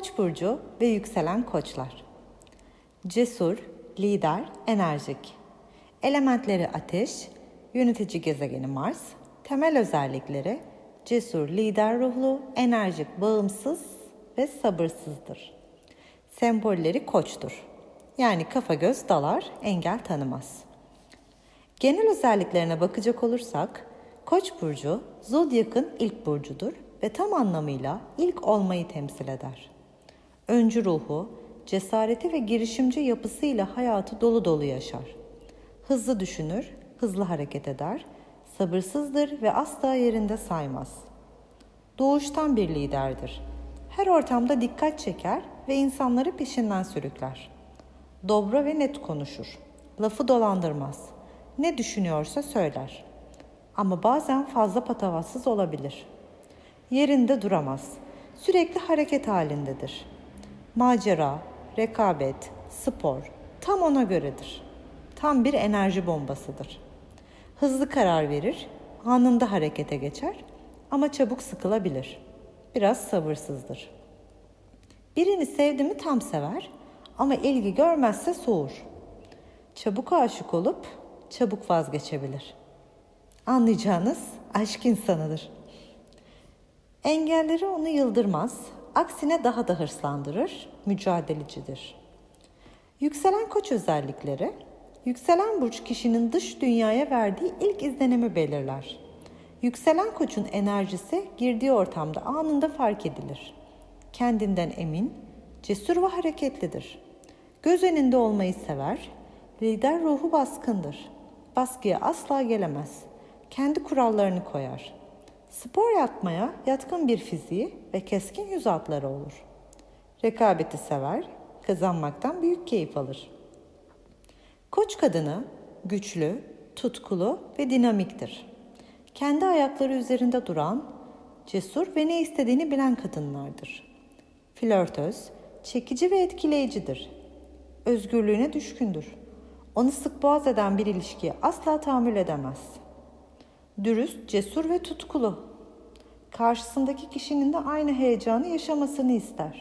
Koç burcu ve yükselen koçlar. Cesur, lider, enerjik. Elementleri ateş, yönetici gezegeni Mars. Temel özellikleri cesur, lider ruhlu, enerjik, bağımsız ve sabırsızdır. Sembolleri koçtur. Yani kafa göz dalar, engel tanımaz. Genel özelliklerine bakacak olursak, Koç burcu zodyakın ilk burcudur ve tam anlamıyla ilk olmayı temsil eder. Öncü ruhu, cesareti ve girişimci yapısıyla hayatı dolu dolu yaşar. Hızlı düşünür, hızlı hareket eder, sabırsızdır ve asla yerinde saymaz. Doğuştan bir liderdir. Her ortamda dikkat çeker ve insanları peşinden sürükler. Dobra ve net konuşur. Lafı dolandırmaz. Ne düşünüyorsa söyler. Ama bazen fazla patavatsız olabilir. Yerinde duramaz. Sürekli hareket halindedir. Macera, rekabet, spor tam ona göredir. Tam bir enerji bombasıdır. Hızlı karar verir, anında harekete geçer ama çabuk sıkılabilir. Biraz sabırsızdır. Birini sevdi mi tam sever ama ilgi görmezse soğur. Çabuk aşık olup çabuk vazgeçebilir. Anlayacağınız aşk insanıdır. Engelleri onu yıldırmaz, aksine daha da hırslandırır, mücadelecidir. Yükselen koç özellikleri, yükselen burç kişinin dış dünyaya verdiği ilk izlenimi belirler. Yükselen koçun enerjisi girdiği ortamda anında fark edilir. Kendinden emin, cesur ve hareketlidir. Göz önünde olmayı sever, lider ruhu baskındır. Baskıya asla gelemez. Kendi kurallarını koyar. Spor yapmaya yatkın bir fiziği ve keskin yüz hatları olur. Rekabeti sever, kazanmaktan büyük keyif alır. Koç kadını güçlü, tutkulu ve dinamiktir. Kendi ayakları üzerinde duran, cesur ve ne istediğini bilen kadınlardır. Flörtöz, çekici ve etkileyicidir. Özgürlüğüne düşkündür. Onu sık boğaz eden bir ilişkiye asla tahammül edemez. Dürüst, cesur ve tutkulu. Karşısındaki kişinin de aynı heyecanı yaşamasını ister.